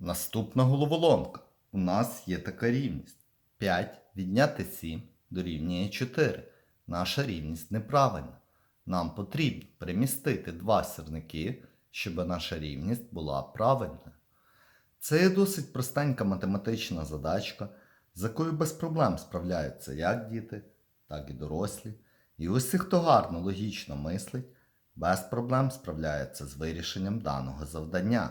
Наступна головоломка. У нас є така рівність. 5 відняти 7 дорівнює 4. Наша рівність неправильна. Нам потрібно перемістити два сірники, щоб наша рівність була правильною. Це є досить простенька математична задачка, з якою без проблем справляються як діти, так і дорослі. І усі, хто гарно логічно мислить, без проблем справляється з вирішенням даного завдання.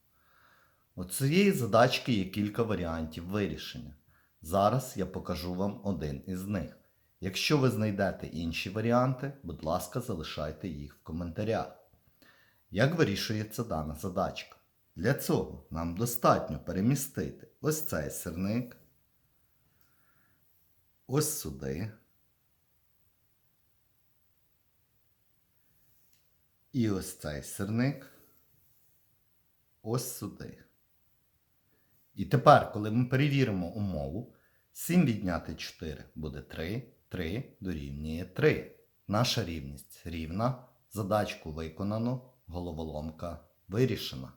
У цієї задачки є кілька варіантів вирішення. Зараз я покажу вам один із них. Якщо ви знайдете інші варіанти, будь ласка, залишайте їх в коментарях. Як вирішується дана задачка? Для цього нам достатньо перемістити ось цей сирник, ось сюди. І ось цей сирник ось сюди. І тепер, коли ми перевіримо умову, 7 відняти 4 буде 3, 3 дорівнює 3. Наша рівність рівна. Задачку виконано, головоломка вирішена.